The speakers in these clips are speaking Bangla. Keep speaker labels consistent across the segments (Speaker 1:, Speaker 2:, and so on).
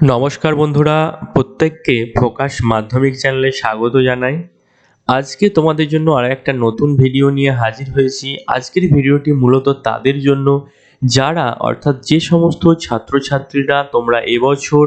Speaker 1: নমস্কার বন্ধুরা, প্রত্যেককে প্রকাশ মাধ্যমিক চ্যানেলে স্বাগত জানাই। আজকে তোমাদের জন্য আর একটা নতুন ভিডিও নিয়ে হাজির হয়েছি। আজকের ভিডিওটি মূলত তাদের জন্য, যারা অর্থাৎ যে সমস্ত ছাত্রছাত্রীরা তোমরা এবছর,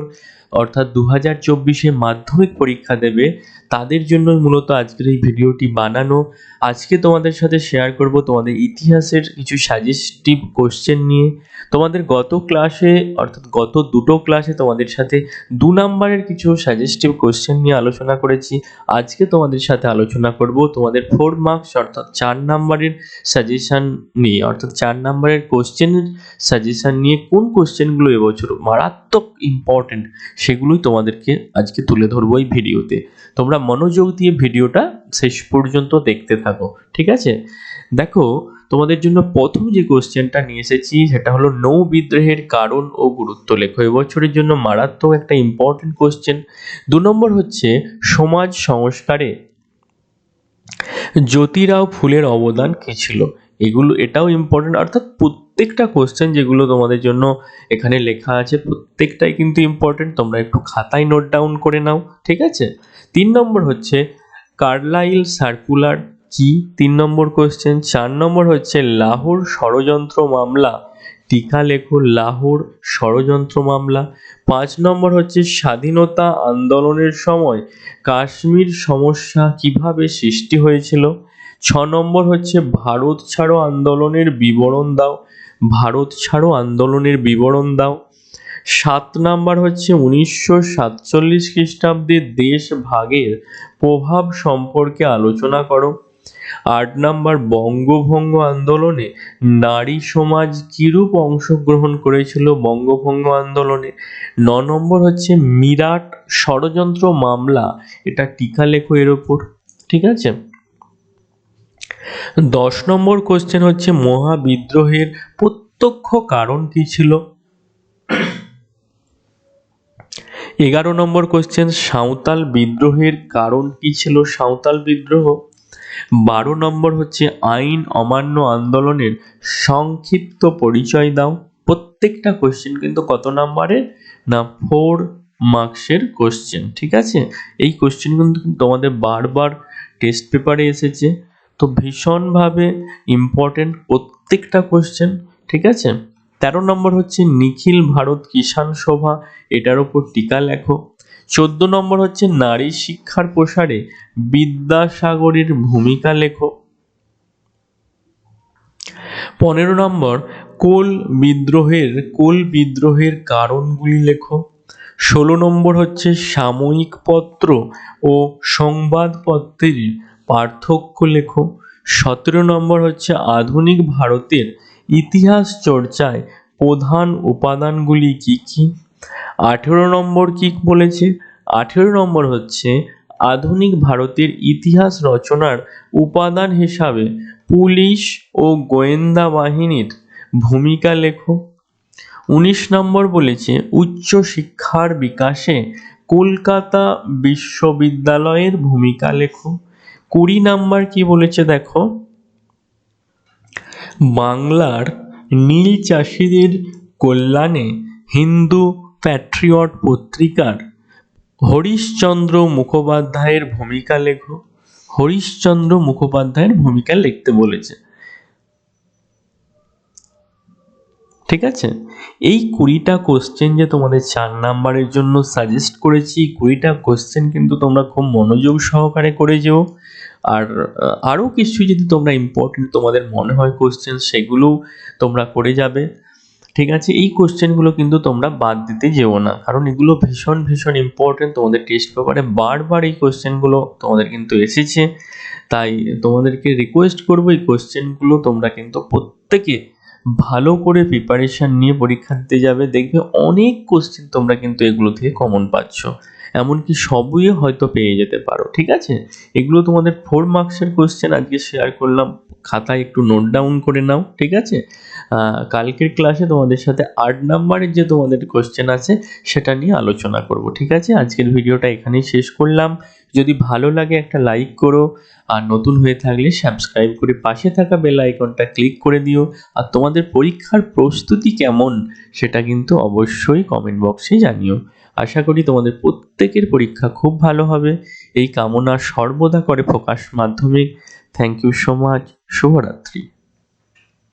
Speaker 1: অর্থাৎ দু হাজার চব্বিশে মাধ্যমিক পরীক্ষা দেবে তাদের জন্যই মূলত আজকের এই ভিডিওটি বানানো। আজকে তোমাদের সাথে শেয়ার করব তোমাদের ইতিহাসের কিছু সাজেস্টিভ কোশ্চেন নিয়ে। তোমাদের গত ক্লাসে অর্থাৎ গত দুটো ক্লাসে তোমাদের সাথে দু নাম্বারের কিছু সাজেস্টিভ কোশ্চেন নিয়ে আলোচনা করেছি। আজকে তোমাদের সাথে আলোচনা করব তোমাদের ফোর মার্কস অর্থাৎ চার নাম্বারের সাজেশান নিয়ে। অর্থাৎ চার নাম্বারের কোশ্চেনের সাজেশান নিয়ে কোন কোশ্চেনগুলো এবছর মারাত্মক ইম্পর্টেন্ট সেগুলোই তোমাদেরকে আজকে তুলে ধরবো এই ভিডিওতে তোমরা মনোযোগ দিয়ে ভিডিওটা শেষ পর্যন্ত দেখতে থাকো, ঠিক আছে? দেখো, তোমাদের জন্য প্রথম যে কোশ্চেনটা নিয়ে এসেছি, সেটা হলো, নৌ বিদ্রোহের কারণ ও গুরুত্ব লেখো। এবছরের জন্য মারাত্মক একটা ইম্পর্টেন্ট কোশ্চেন দু নম্বর হচ্ছে, সমাজ সংস্কারে জ্যোতিরাও ফুলের অবদান কী ছিল? এগুলো, এটাও ইম্পর্টেন্ট অর্থাৎ প্রত্যেকটা কোশ্চেন যেগুলো তোমাদের জন্য এখানে লেখা আছে, প্রত্যেকটাই কিন্তু ইম্পর্টেন্ট তোমরা একটু খাতায় নোট ডাউন করে নাও, ঠিক আছে? তিন নম্বর হচ্ছে কার্লাইল সার্কুলার কি? তিন নম্বর কোশ্চেন চার নম্বর হচ্ছে লাহোর ষড়যন্ত্র মামলা। টিকা লেখো, লাহোর ষড়যন্ত্র মামলা। পাঁচ নম্বর হচ্ছে স্বাধীনতা আন্দোলনের সময় কাশ্মীর সমস্যা কীভাবে সৃষ্টি হয়েছিল? ছ নম্বর হচ্ছে, ভারত ছাড়ো আন্দোলনের বিবরণ দাও। ভারত ছাড়ো আন্দোলনের বিবরণ দাও। সাত নাম্বার হচ্ছে, উনিশশো সাতচল্লিশ খ্রিস্টাব্দে দেশ ভাগের প্রভাব সম্পর্কে আলোচনা করো। আট নাম্বার, বঙ্গভঙ্গ আন্দোলনে নারী সমাজ কিরূপ অংশগ্রহণ করেছিল বঙ্গভঙ্গ আন্দোলনে? ন নম্বর হচ্ছে, মিরাট ষড়যন্ত্র মামলা। এটা টিকা লেখো এর ওপর ঠিক আছে? দশ নম্বর কোশ্চেন হচ্ছে, মহাবিদ্রোহের প্রত্যক্ষ কারণ কি ছিল? এগারো নম্বর কোশ্চেন সাঁওতাল বিদ্রোহের কারণ কি ছিল সাঁওতাল বিদ্রোহ? বারো নম্বর হচ্ছে, আইন অমান্য আন্দোলনের সংক্ষিপ্ত পরিচয় দাও। প্রত্যেকটা কোশ্চেন কিন্তু কত নাম্বারের? না ফোর মার্কসের কোশ্চেন ঠিক আছে? এই কোশ্চেন কিন্তু তোমাদের বারবার টেস্ট পেপারে এসেছে। তো ভীষণভাবে ইম্পর্টেন্ট প্রত্যেকটা কোশ্চেন ঠিক আছে? তেরো নম্বর হচ্ছে নিখিল ভারত কিষাণ সভা, এটার ওপর টিকা লেখো। চোদ্দ নম্বর হচ্ছে নারী শিক্ষার প্রসারে বিদ্যাসাগরের ভূমিকা লেখো। পনেরো নম্বর, কোল বিদ্রোহের কোল বিদ্রোহের কারণগুলি লেখো। ষোলো নম্বর হচ্ছে সাময়িক পত্র ও সংবাদপত্রের পার্থক্য লেখো। সতেরো নম্বর হচ্ছে আধুনিক ভারতের ইতিহাস চর্চায় প্রধান উপাদানগুলি কি কি? আঠেরো নম্বর কি বলেছে? আঠেরো নম্বর হচ্ছে আধুনিক ভারতের ইতিহাস রচনার উপাদান হিসাবে পুলিশ ও গোয়েন্দা বাহিনীর ভূমিকা লেখো। উনিশ নম্বর বলেছে উচ্চ শিক্ষার বিকাশে কলকাতা বিশ্ববিদ্যালয়ের ভূমিকা লেখো। কুড়ি নাম্বার কি বলেছে দেখো? বাংলার নীল চাষিদের কল্যাণে হিন্দু প্যাট্রিয়ট পত্রিকার হরিশচন্দ্র মুখোপাধ্যায়ের ভূমিকা লেখো। হরিশচন্দ্র মুখোপাধ্যায়ের ভূমিকা লিখতে বলেছে। ঠিক আছে? এই কুড়িটা কোশ্চেন যে তোমাদের চার নাম্বারের জন্য সাজেস্ট করেছি, কুড়িটা কোশ্চেন কিন্তু তোমরা খুব মনোযোগ সহকারে করে যেও। আর আরও কিছু যদি তোমরা ইম্পর্টেন্ট তোমাদের মনে হয় কোশ্চেন সেগুলোও তোমরা করে যাবে। ঠিক আছে? এই কোশ্চেনগুলো কিন্তু তোমরা বাদ দিতে যেও না। কারণ এগুলো ভীষণ ভীষণ ইম্পর্টেন্ট তোমাদের টেস্ট পেপারে বারবার এই কোশ্চেনগুলো তোমাদের কিন্তু এসেছে। তাই তোমাদেরকে রিকোয়েস্ট করব, এই কোশ্চেনগুলো তোমরা কিন্তু প্রত্যেকে ভালো করে প্রিপারেশান নিয়ে পরীক্ষা দিতে যাবে, দেখবে অনেক কোশ্চেন তোমরা কিন্তু এগুলো থেকে কমন পাচ্ছ। এমনকি সবই হয়তো পেয়ে যেতে পারো, ঠিক আছে? এগুলো তোমাদের ফোর মার্কসের কোশ্চেন আজকে শেয়ার করলাম। খাতায় একটু নোট ডাউন করে নাও, ঠিক আছে? কালকের ক্লাসে তোমাদের সাথে আট নাম্বারের যে তোমাদের কোশ্চেন আছে, সেটা নিয়ে আলোচনা করব, ঠিক আছে? আজকের ভিডিওটা এখানেই শেষ করলাম। যদি ভালো লাগে একটা লাইক করো, আর নতুন হয়ে থাকলে সাবস্ক্রাইব করে পাশে থাকা বেল আইকনটা ক্লিক করে দিও। আর তোমাদের পরীক্ষার প্রস্তুতি কেমন, সেটা কিন্তু অবশ্যই কমেন্ট বক্সে জানিও। আশা করি তোমাদের প্রত্যেকের পরীক্ষা খুব ভালো হবে। এই কামনা সর্বদা করে ফোকাস মাধ্যমিক। থ্যাংক ইউ সো মাচ শুভরাত্রি।